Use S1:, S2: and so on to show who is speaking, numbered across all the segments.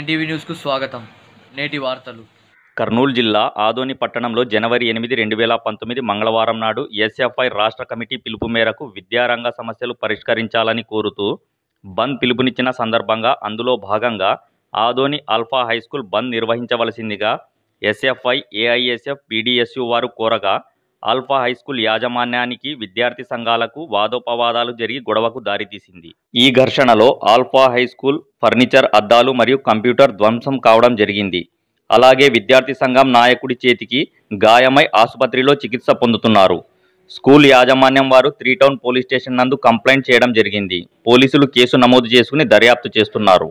S1: NTV న్యూస్కు స్వాగతం. నేటి వార్తలు.
S2: కర్నూలు జిల్లా ఆదోని పట్టణంలో జనవరి ఎనిమిది రెండు వేల పంతొమ్మిది మంగళవారం నాడు ఎస్ఎఫ్ఐ రాష్ట్ర కమిటీ పిలుపు మేరకు విద్యారంగ సమస్యలు పరిష్కరించాలని కోరుతూ బంద్ పిలుపునిచ్చిన సందర్భంగా అందులో భాగంగా Adoni Alpha high school bandh నిర్వహించవలసిందిగా SFI AISF PDSU వారు కోరగా ఆల్ఫా హైస్కూల్ యాజమాన్యానికి విద్యార్థి సంఘాలకు వాదోపవాదాలు జరిగి గొడవకు దారితీసింది. ఈ ఘర్షణలో ఆల్ఫా హైస్కూల్ ఫర్నిచర్ అద్దాలు మరియు కంప్యూటర్ ధ్వంసం కావడం జరిగింది. అలాగే విద్యార్థి సంఘం నాయకుడి చేతికి గాయమై ఆసుపత్రిలో చికిత్స పొందుతున్నారు. స్కూల్ యాజమాన్యం వారు త్రీ టౌన్ పోలీస్ స్టేషన్ నందు కంప్లైంట్ చేయడం జరిగింది. పోలీసులు కేసు నమోదు చేసుకుని దర్యాప్తు చేస్తున్నారు.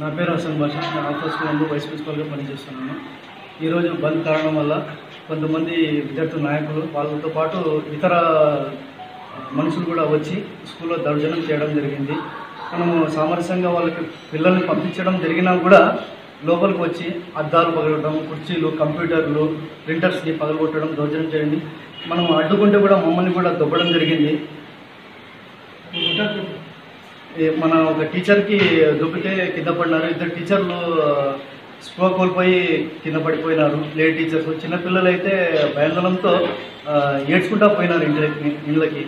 S3: నా పేరు హసన్ బాషా. నేను ఆల్ఫా స్కూల్లో వైస్ ప్రిన్సిపల్గా పనిచేస్తున్నాను. ఈరోజు బంద్ కారణం వల్ల కొంతమంది విద్యార్థి నాయకులు వాళ్ళతో పాటు ఇతర మనుషులు కూడా వచ్చి స్కూల్లో దౌర్జన్యం చేయడం జరిగింది. మనము సామరస్యంగా వాళ్ళకి పిల్లల్ని పంపించడం జరిగినా కూడా లోపలికి వచ్చి అద్దాలు పగలగడం కుర్చీలు కంప్యూటర్లు ప్రింటర్స్ని పగలగొట్టడం దౌర్జన్యం చేయండి మనం అడ్డుకుంటే కూడా మమ్మల్ని కూడా దొబ్బడం జరిగింది. మన ఒక టీచర్కి దుబ్బితే కింద పడినారు. ఇద్దరు టీచర్లు స్పృహ కోల్పోయి కింద పడిపోయినారు. లేడీ టీచర్స్ చిన్నపిల్లలు అయితే భయాందోళనతో ఏడ్చుకుంటా పోయినారు ఇంటికి ఇళ్ళకి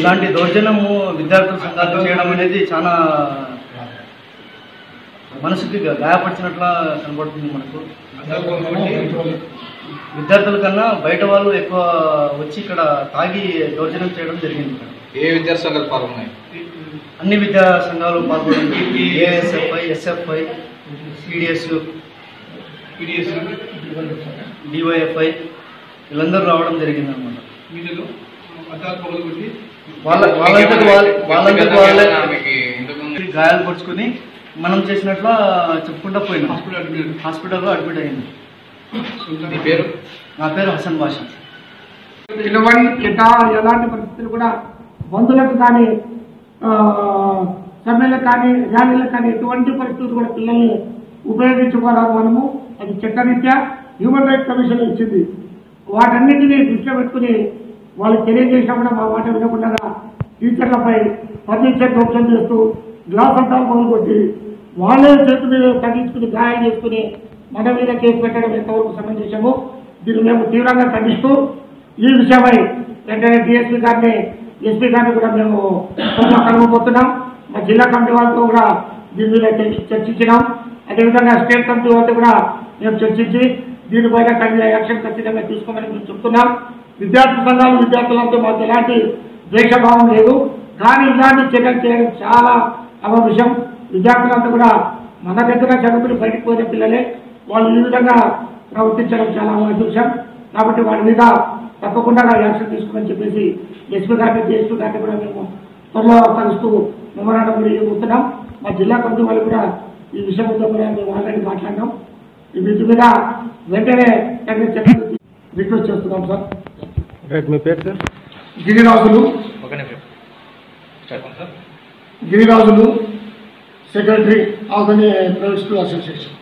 S3: ఇలాంటి దౌర్జన్యము విద్యార్థులు సంఘాలు చేయడం అనేది చాలా మనసుకి గాయపరిచినట్లా కనబడుతుంది మనకు. విద్యార్థుల కన్నా బయట వాళ్ళు ఎక్కువ వచ్చి ఇక్కడ తాగి దౌర్జన్యం చేయడం జరిగింది.
S4: ఏ విద్యార్థి సంఘాలు పాల్గొన్నాయి?
S3: అన్ని విద్యా సంఘాలు పాల్గొనండి ఏఎస్ఎఫ్ఐ ఎస్ఎఫ్ఐ పీడిఎస్ డివైఎఫ్ఐ వీళ్ళందరూ రావడం జరిగింది అనమాట వాళ్ళ వాళ్ళంతకు వాళ్ళ వాళ్ళంతకు వాళ్ళే గాయాలు పరుచుకొని మనం చేసినట్ల చెప్పుకుంటా పోయినాం. హాస్పిటల్లో అడ్మిట్ అయింది.
S4: నీ పేరు?
S3: నా పేరు హసన్
S5: ఎటా ఎలాంటి పరిస్థితులు కూడా బంధువులకు కానీ ఆ, సమ్మెలకు కానీ ర్యాలీలకు కానీ ఎటువంటి పరిస్థితులు కూడా పిల్లల్ని ఉపయోగించుకోరాదు మనము. అది చట్టరీత్యా హ్యూమన్ రైట్స్ కమిషన్ ఇచ్చింది. వాటన్నిటినీ దృష్టిలో పెట్టుకుని వాళ్ళకి తెలియజేసినా కూడా మా మాట వినకుండా టీచర్లపై ఫర్నిచర్ ధ్వంసం చేస్తూ గ్లాస్ అంటాలు మొదలుకొట్టి వాళ్ళే చేతి మీద తగ్గించుకుని గాయం చేసుకుని మన మీద కేసు పెట్టడం ఎంతవరకు సమంజసము దీన్ని మేము తీవ్రంగా ఖండిస్తూ ఈ విషయమై వెంటనే డిఎస్పీ గారిని ఎస్పీ గారిని కూడా మేము త్వరలో మా జిల్లా కమిటీ వాళ్ళతో కూడా దీని మీద చర్చించినాం. అదేవిధంగా స్టేట్ కమిటీ వాళ్ళతో కూడా మేము చర్చించి దీనిపైన కఠిన యాక్షన్ ఖచ్చితంగా తీసుకోమని మేము చెప్తున్నాం. విద్యార్థి సంఘాలు విద్యార్థులంతా మాకు ఎలాంటి ద్వేషభావం లేదు. కానీ ఇలాంటి చర్యలు చేయడం చాలా అవసరం విద్యార్థులంతా కూడా మన దగ్గర చదువుకుని బయటకు పోయిన పిల్లలే వాళ్ళు ఈ విధంగా ప్రవర్తించడం చాలా అవసరం కాబట్టి వాళ్ళ మీద తప్పకుండా యాక్షన్ తీసుకోమని చెప్పేసి ఎస్పీ గారిని డిఎస్పీ గారిని కూడా మేము త్వరలో కలుస్తూ మెమోరాండం కూడా ఇవ్వబోతున్నాం. మా జిల్లా కమిటీ వాళ్ళు కూడా ఈ విషయం మీద కూడా మేము ఆల్రెడీ మాట్లాడినాం. ఈ వీటి మీద వెంటనే తగిన చర్యలు రిక్వెస్ట్ చేస్తున్నాం సార్.
S4: రైట్ మీ పేరు సార్?
S5: గిరిరాజులు. గిరిరాజులు. సెక్రటరీ ఆల్గని ప్రైవేట్ స్కూల్ అసోసియేషన్.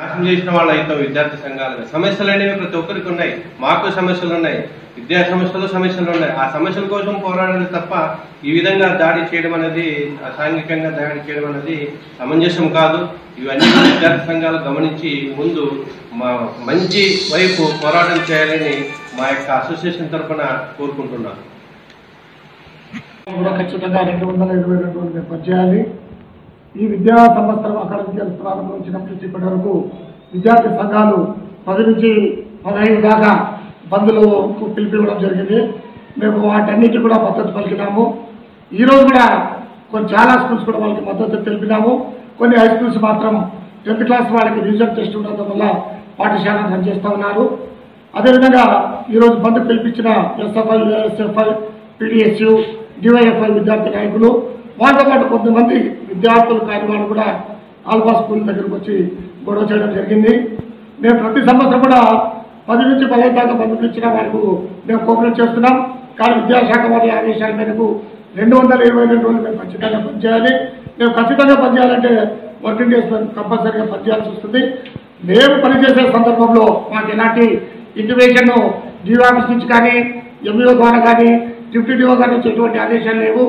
S6: నాశనం చేసిన వాళ్ళ అయితే విద్యార్థి సంఘాలు సమస్యలు అనేవి ప్రతి ఒక్కరికి ఉన్నాయి. మాకు సమస్యలు ఉన్నాయి. విద్యా సమస్యలు సమస్యలు ఉన్నాయి. ఆ సమస్యల కోసం పోరాడాలి తప్ప ఈ విధంగా దాడి చేయడం అనేది అసాంఘికంగా దాడి చేయడం అనేది సమంజసం కాదు. ఇవన్నీ విద్యార్థి సంఘాలు గమనించి ముందు మా మంచి వైపు పోరాటం చేయాలని మా యొక్క అసోసియేషన్ తరఫున కోరుకుంటున్నాను.
S5: ఖచ్చితంగా రెండు వందల ఇరవై రెండు చేయాలి ఈ విద్యా సంవత్సరం అకాడమిక్ ఇయర్ ప్రారంభించినప్పటి నుంచి ఇప్పటి వరకు విద్యార్థి సంఘాలు పది నుంచి పదహైదు దాకా బంధులు పిలిపివ్వడం జరిగింది. మేము వాటన్నిటి కూడా మద్దతు పలికినాము. ఈరోజు కూడా కొన్ని చాలా స్కూల్స్ కూడా వాళ్ళకి మద్దతు తెలిపినాము. కొన్ని హై స్కూల్స్ మాత్రం టెన్త్ క్లాస్ వాళ్ళకి రిజల్ట్ టెస్ట్ ఉండడం వల్ల పాఠశాల రన్ చేస్తూ ఉన్నారు. అదేవిధంగా ఈరోజు బంధు పిలిపించిన ఎస్ఎఫ్ఐ ఎస్ఎఫ్ఐ పీడిఎస్యు డివైఎఫ్ఐ విద్యార్థి నాయకులు వాళ్ళతో పాటు కొంతమంది విద్యార్థులు కార్యక్రమాలు కూడా ఆల్ఫా స్కూల్ దగ్గరకు వచ్చి గొడవ చేయడం జరిగింది. మేము ప్రతి సంవత్సరం కూడా పది నుంచి పదహైదు దాకా బంద్ ఇచ్చిన వాళ్ళకు మేము కోఆపరేట్ చేస్తున్నాం. కానీ విద్యాశాఖ వారి ఆదేశాల మేరకు రెండు వందల ఇరవై రెండు రోజులు మేము ఖచ్చితంగా పనిచేయాలి. మేము ఖచ్చితంగా పనిచేయాలంటే వర్కింగ్ డేస్ కంపల్సరీగా పనిచేయాల్సి వస్తుంది. మేము పనిచేసే సందర్భంలో మాకు ఎలాంటి ఇంటిమేషన్ డిఓ ఆఫీస్ నుంచి కానీ ఎంఈఓ ద్వారా కానీ డిప్యూటీ డిఓ గారి నుంచి ఎటువంటి ఆదేశాలు లేవు.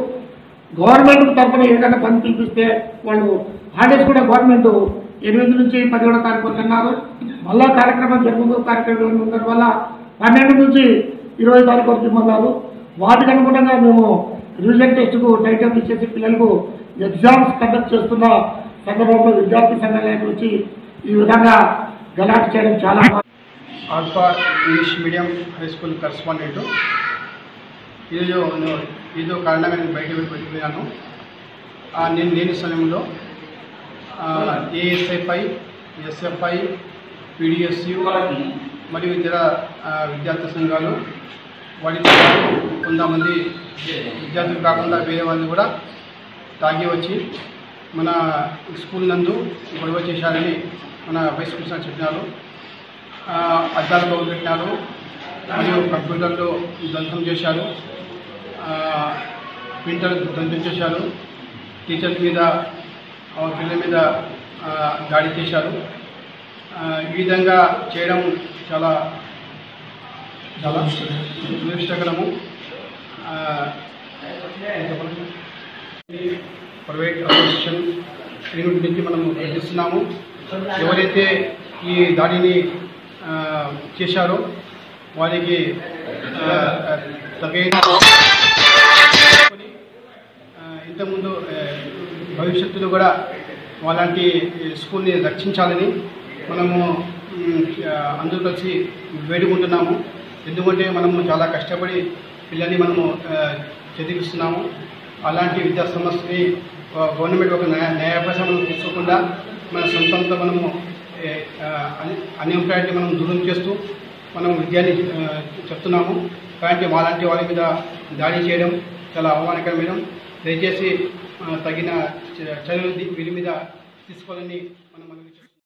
S5: గవర్నమెంట్ తరఫున ఏదైనా పని పిలిపిస్తే వాళ్ళు హాలిడేస్ కూడా గవర్నమెంట్ ఎనిమిది నుంచి పదిహేడో తారీఖు వరకు అన్నారు. మళ్ళా కార్యక్రమం జరుగుతుందో కార్యక్రమం ఉండడం వల్ల పన్నెండు నుంచి ఇరవై తారీఖు వరకు ఇమ్మన్నారు వాటికి అనుగుణంగా మేము రివిజన్ టెస్ట్కు టైటప్ ఇచ్చేసి పిల్లలకు ఎగ్జామ్స్ కండక్ట్ చేస్తున్న సందర్భంలో విద్యార్థి సంఘాల నుంచి ఈ విధంగా గలాట్ చేయడం చాలా
S7: Alpha English medium high school correspondent ఏదో ఏదో కారణంగా నేను బయట వెళ్ళిపోయాను నేను లేని సమయంలో ఏఎస్ఎఫ్ఐ ఎస్ఎఫ్ఐ పీడిఎస్యు మరియు ఇతర విద్యార్థి సంఘాలు వాటి కొంతమంది విద్యార్థులు కాకుండా వేరే వాళ్ళు కూడా తాగి వచ్చి మన స్కూల్ నందు గొడవ చేశారని మన వైస్ ప్రిన్సిపల్ చెప్పినారు. అద్దాలు పగలబెట్టినారు మరియు కంప్యూటర్లో ధ్వంసం చేశారు. ఆ, దంపించేశారు. టీచర్స్ మీద పిల్లల మీద దాడి చేశారు. ఈ విధంగా చేయడం చాలా చాలా దురదృష్టకరము. ప్రైవేట్ అసోసియేషన్ యూనిట్ నుంచి మనము ప్రయత్నిస్తున్నాము. ఎవరైతే ఈ దాడిని చేశారో వారికి తగిన భవిష్యత్తులో కూడా అలాంటి స్కూల్ని రక్షించాలని మనము అందరూ కలిసి వేడుకుంటున్నాము. ఎందుకంటే మనము చాలా కష్టపడి పిల్లల్ని మనము చదివిస్తున్నాము. అలాంటి విద్యా సంస్థని గవర్నమెంట్ ఒక న్యాయ న్యాయపరమైన తీసుకోకుండా మన సొంతంతో మనము ఏ, మనం దూరం చేస్తూ మనం విద్యాన్ని చెప్తున్నాము. కాబట్టి వాళ్ళంటి వాళ్ళ మీద దాడి చేయడం చాలా అవమానకరమైన దయచేసి తగిన చ- చర్యలు మీద తీసుకోవాలని మనం